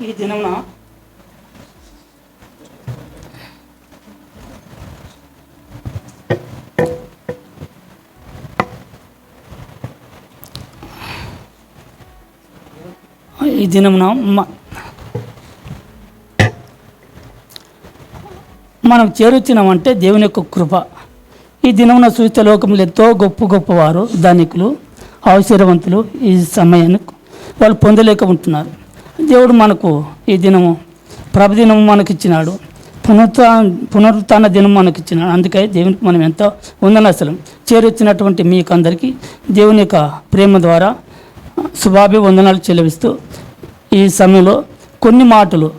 ఈ దినమున ఈ దినమున మ- మనం చేరొచ్చినామంటే దేవుని యొక్క కృప. ఈ దినమున సూచిత లోకములు ఎంతో గొప్ప గొప్పవారు ధనికులు అవసరవంతులు ఈ సమయాన్ని వాళ్ళు పొందలేక ఉంటున్నారు. దేవుడు మనకు ఈ దినము ప్రభదినము మనకిచ్చినాడు. పునరుత్న పునరుత్న దినం మనకి ఇచ్చినాడు అందుకే దేవునికి మనం ఎంతో వందనసలం చేరొచ్చినటువంటి మీకు అందరికీ దేవుని యొక్క ప్రేమ ద్వారా శుభాభి వందనాలు చెల్లిస్తూ ఈ సమయంలో కొన్ని మాటలు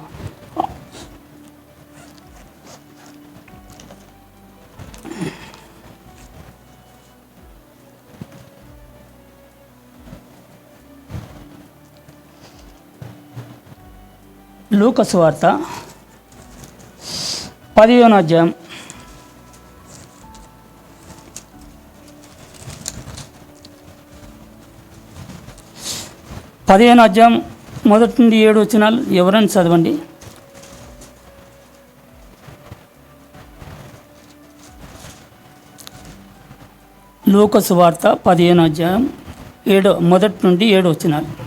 లూకసు వార్త పదిహేను అధ్యాయం. పదిహేను అధ్యాయం మొదటి నుండి ఏడు వచ్చినాలు ఎవరైనా చదవండి. లోకసు వార్త పదిహేను అధ్యాయం ఏడు మొదటి నుండి ఏడు వచ్చినాలు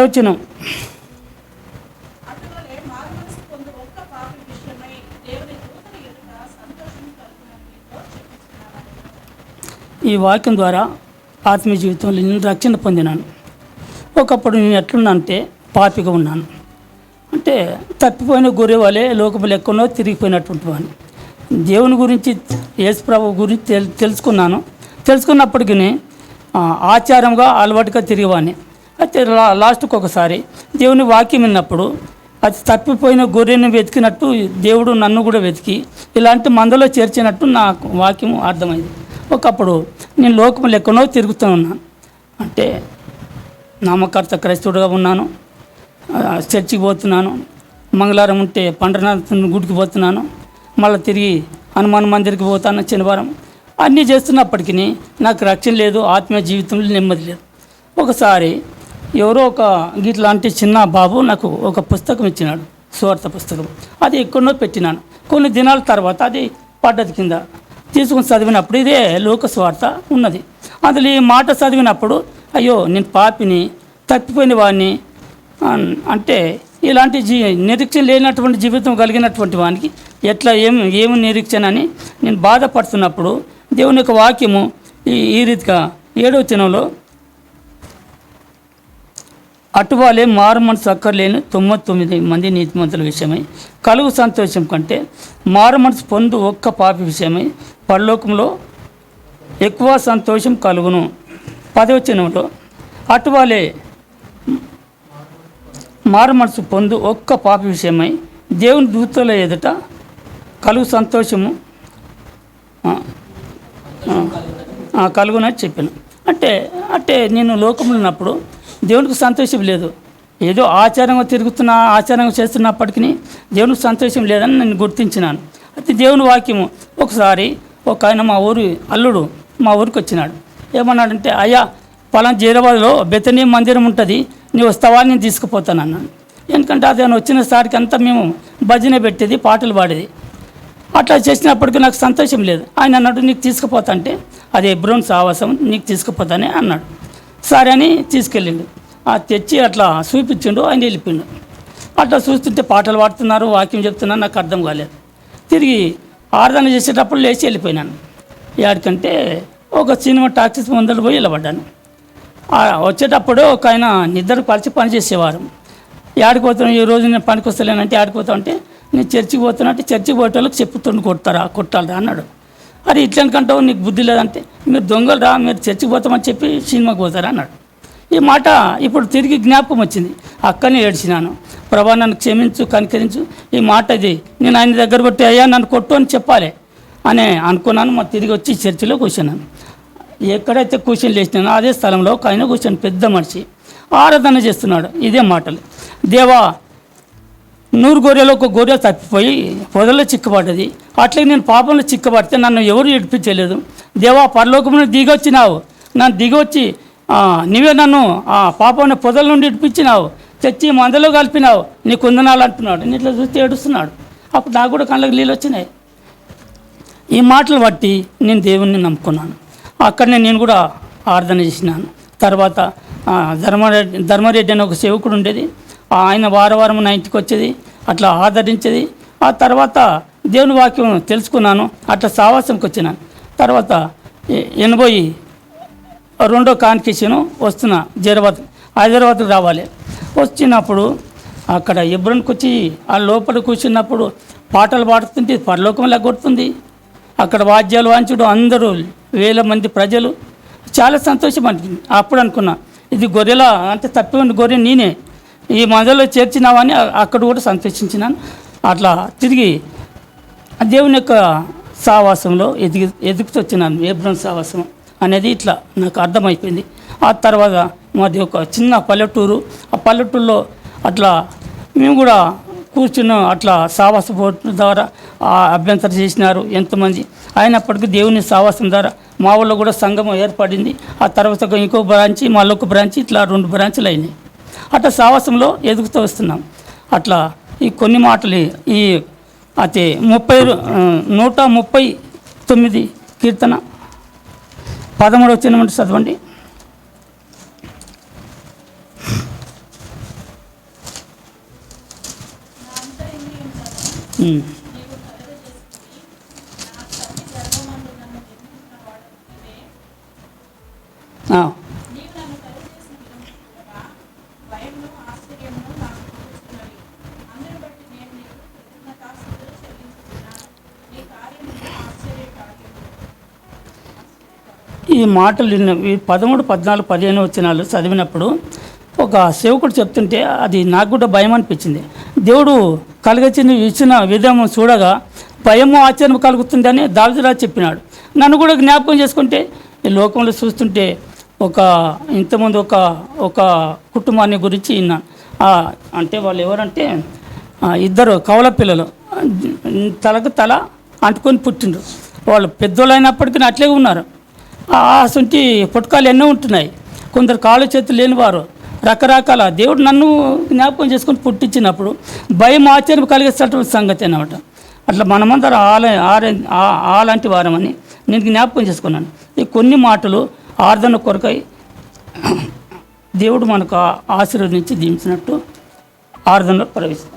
చెప్పుచున్నాను ఈ వాక్యం ద్వారా ఆత్మీయ జీవితంలో నేను రక్షణ పొందినాను. ఒకప్పుడు నేను ఎట్లున్నానంటే పాపిగా ఉన్నాను. అంటే తప్పిపోయిన గొర్రె వలె లోకములు ఎక్కడో తిరిగిపోయినటువంటి వాడిని. దేవుని గురించి యేసు ప్రభు గురించి తెల్ తెలుసుకున్నాను. తెలుసుకున్నప్పటికీ ఆచారంగా అలవాటుగా తిరిగేవాడిని. అయితే లా లాస్ట్కి ఒకసారి దేవుని వాక్యం విన్నప్పుడు అది తప్పిపోయిన గొర్రెని వెతికినట్టు దేవుడు నన్ను కూడా వెతికి ఇలాంటి మందలో చేర్చినట్టు నాకు వాక్యం అర్థమైంది. ఒకప్పుడు నేను లోకం ఎక్కడో తిరుగుతూ ఉన్నాను. అంటే నామకర్త క్రైస్తవుడుగా ఉన్నాను. చర్చికి పోతున్నాను. మంగళవారం ఉంటే పండనాథ గుడికి పోతున్నాను. మళ్ళీ తిరిగి హనుమాన్ మందిరికి పోతాను శనివారం. అన్నీ చేస్తున్నప్పటికీ నాకు రక్షణ లేదు ఆత్మీయ జీవితంలో నెమ్మది లేదు. ఒకసారి ఎవరో ఒక గిట్లాంటి చిన్న బాబు నాకు ఒక పుస్తకం ఇచ్చినాడు సువార్త పుస్తకం. అది ఎక్కడో పెట్టినాను. కొన్ని దినాల తర్వాత అది పడ్డది కింద. తీసుకుని చదివినప్పుడు ఇదే లోక స్వార్థ ఉన్నది. అందులో ఈ మాట చదివినప్పుడు అయ్యో నేను పాపిని తప్పిపోయిన వాడిని అంటే ఇలాంటి జీ నిరీక్షణ లేనటువంటి జీవితం కలిగినటువంటి వానికి ఎట్లా ఏం ఏమి నిరీక్షణ అని నేను బాధపడుతున్నప్పుడు దేవుని యొక్క వాక్యము ఈ ఈ రీతిగా ఏడవ దినంలో అటువాలే మారు మనసు అక్కర్లేని తొంభై తొమ్మిది మంది నీతిమంతుల విషయమై కలుగు సంతోషం కంటే మారు మనసు పొందు ఒక్క పాపి విషయమై పరలోకంలో ఎక్కువ సంతోషం కలుగును. పదవచనంలో అటువాలే మారు మనసు పొందు ఒక్క పాపి విషయమై దేవుని దూతల ఎదుట కలుగు సంతోషము కలుగునని చెప్పాను. అంటే అంటే నేను లోకంలో ఉన్నప్పుడు దేవునికి సంతోషం లేదు. ఏదో ఆచారంగా తిరుగుతున్నా ఆచారంగా చేస్తున్నప్పటికీ దేవునికి సంతోషం లేదని నేను గుర్తించినాను. అయితే దేవుని వాక్యము ఒకసారి ఒక ఆయన మా ఊరి అల్లుడు మా ఊరికి వచ్చినాడు. ఏమన్నాడంటే అయ్యా పలానా జీరాబాద్లో బెతనీ మందిరం ఉంటుంది నీ వస్తావా నేను తీసుకుపోతాను అన్నాను ఎందుకంటే అది వచ్చిన సారికి అంతా మేము భజన పెట్టేది పాటలు పాడేది. అట్లా చేసినప్పటికీ నాకు సంతోషం లేదు. ఆయన అన్నాడు నీకు తీసుకుపోతా అంటే అది బ్రోన్స్ సావాసం నీకు తీసుకుపోతానే అన్నాడు. సరే అని తీసుకెళ్ళిండు. ఆ తెచ్చి అట్లా చూపించిండు ఆయన వెళ్ళిపోయిండు. అట్లా చూస్తుంటే పాటలు పాడుతున్నారు వాక్యం చెప్తున్నారు నాకు అర్థం కాలేదు. తిరిగి ఆరాధన చేసేటప్పుడు లేచి వెళ్ళిపోయినాను. ఎక్కడికంటే ఒక సినిమా టాక్సీస్ ముందర పోయి నిలబడ్డాను. వచ్చేటప్పుడు ఒక ఆయన నిద్ర పరిచి పని చేసేవారు. యాడికి ఈ రోజు నేను పనికి వస్తలేనంటే యాడికి అంటే నేను చర్చికి పోతున్నా అంటే చర్చికి పోయేటోళ్ళకి చెప్పుతుండు కొడతారా? కొట్టాలరా అన్నాడు. అరే ఇట్లనుకంటావు నీకు బుద్ధి లేదంటే. మీరు దొంగలు రా మీరు చర్చికి పోతామని చెప్పి సినిమాకి పోతారా అన్నాడు. ఈ మాట ఇప్పుడు తిరిగి జ్ఞాపకం వచ్చింది. అక్కనే ఏడ్చినాను. ప్రభా నన్ను క్షమించు కనికరించు. ఈ మాట ఇది. నేను ఆయన దగ్గర కొట్టి అయ్యా నన్ను కొట్టు అని చెప్పాలి అని అనుకున్నాను. మా తిరిగి వచ్చి చర్చిలో కూర్చున్నాను. ఎక్కడైతే కూర్చొని లేచినానో అదే స్థలంలో ఒక ఆయన కూర్చొని పెద్ద మనిషి. ఆరాధన చేస్తున్నాడు. ఇదే మాటలు. దేవా నూరు గొర్రెలో ఒక గొర్రె తప్పిపోయి పొదల్లో చిక్కబడ్డది. అట్లే నేను పాపంలో చిక్కబడితే నన్ను ఎవరు ఏడిపించలేదు. దేవా పరలోకమును దిగొచ్చినావు. నన్ను దిగొచ్చి ఆ, నీవే నన్ను ఆ పాపం పొదల నుండి ఇడిపించినావు తెచ్చి మందలో కలిపినావు. నీ కుందనాలు అంటున్నాడు. నేను ఇట్లా చూస్తే ఏడుస్తున్నాడు. అప్పుడు నాకు కూడా కళ్ళకి నీళ్ళు వచ్చినాయి. ఈ మాటలు బట్టి నేను దేవుణ్ణి నమ్ముకున్నాను. అక్కడనే నేను కూడా ఆరాధన చేసినాను. తర్వాత ధర్మరెడ్డి ధర్మారెడ్డి ధర్మారెడ్డి అనే ఒక సేవకుడు ఉండేది. ఆయన వారం వారం నా ఇంటికి వచ్చేది అట్లా ఆదరించేది. ఆ తర్వాత దేవుని వాక్యం తెలుసుకున్నాను అట్లా సావాసంకి వచ్చినాను తర్వాత ఎనభై రెండో కాన్కేషన్ వస్తున్నా హైదరాబాద్ హైదరాబాద్కి రావాలి. వచ్చినప్పుడు అక్కడ ఎబ్రన్కి వచ్చి ఆ లోపల కూర్చున్నప్పుడు పాటలు పాడుతుంటే పరలోకం కొడుతుంది. అక్కడ వాద్యాలు వాంచుడు అందరూ వేల మంది ప్రజలు. చాలా సంతోషం అనిపించింది అప్పుడు అనుకున్నా ఇది గొర్రెల? అంటే తప్పి ఉన్న గొర్రె నేనే. ఈ మధ్యలో చేర్చినావని అక్కడ కూడా సంతోషించినాను. అట్లా తిరిగి దేవుని యొక్క సావాసంలో ఎదిగి ఎదుగుతూ వచ్చినాను ఏబ్రహం సావాసం అనేది ఇట్లా నాకు అర్థమైపోయింది. ఆ తర్వాత మాది ఒక చిన్న పల్లెటూరు. ఆ పల్లెటూరులో అట్లా మేము కూడా కూర్చున్నాం. అట్లా సావాస బోర్డు ద్వారా ఆ అభ్యంతరం చేసినారు ఎంతమంది. అయినప్పటికీ దేవుని సావాసం ద్వారా మా ఊళ్ళో కూడా సంఘం ఏర్పడింది. ఆ తర్వాత ఇంకో బ్రాంచి మళ్ళీ ఒక బ్రాంచి ఇట్లా రెండు బ్రాంచ్లు అయినాయి. అట్లా సావాసంలో ఎదుగుతూ వస్తున్నాం. అట్లా ఈ కొన్ని మాటలు ఈ అయితే ముప్పై నూట ముప్పై తొమ్మిది కీర్తన పదమూడవ చిన్నమంటే చదవండి. నా అంతరింద్రియం ఉమ్. నీవు కలుగ చేసుకుని నా తల్లి గర్భమందు నన్ను నిర్మించిన వాడు నీవే ఆ, నీవు నన్ను కలుగ చేసిన విధము చూడగా నాకు బట్టి నేను నీకు చెల్లించుతున్నాను నీ కార్యములు ఆశ్చర్యకార్యములు. ఈ మాటలు విన్న- ఈ పదమూడు పద్నాలుగు పదిహేను వచ్చినాలు చదివినప్పుడు ఒక సేవకుడు చెప్తుంటే అది నాకు కూడా భయం అనిపించింది. దేవుడు కలగచ్చిన ఇచ్చిన విధము చూడగా భయము ఆశ్చర్యం కలుగుతుందని దావిదరాజు చెప్పినాడు. నన్ను కూడా జ్ఞాపకం చేసుకుంటే ఈ లోకంలో చూస్తుంటే ఒక ఇంతమంది ఒక ఒక కుటుంబాన్ని గురించి విన్నాను. అంటే వాళ్ళు ఎవరంటే ఇద్దరు కవల పిల్లలు. తలకు తల అంటుకొని పుట్టిండ్రు. వాళ్ళు పెద్దోళ్ళు అయినప్పటికీ అట్లే ఉన్నారు. అసంటి పుట్టకాలు ఎన్నో ఉంటున్నాయి. కొందరు కాళ్ళు చేతులు లేనివారు రకరకాల దేవుడు నన్ను జ్ఞాపకం చేసుకొని పుట్టించినప్పుడు భయం ఆశ్చర్యం కలిగేసేటువంటి సంగతి అన్నమాట. అట్లా మనమందరం ఆల ఆర ఆలాంటి అలాంటి వారమని నేను జ్ఞాపకం చేసుకున్నాను. ఈ కొన్ని మాటలు ఆర్దన కొరకై దేవుడు మనకు ఆశీర్వదించి దీవించినట్టు ఆర్ధనలో ప్రవేశిస్తాం.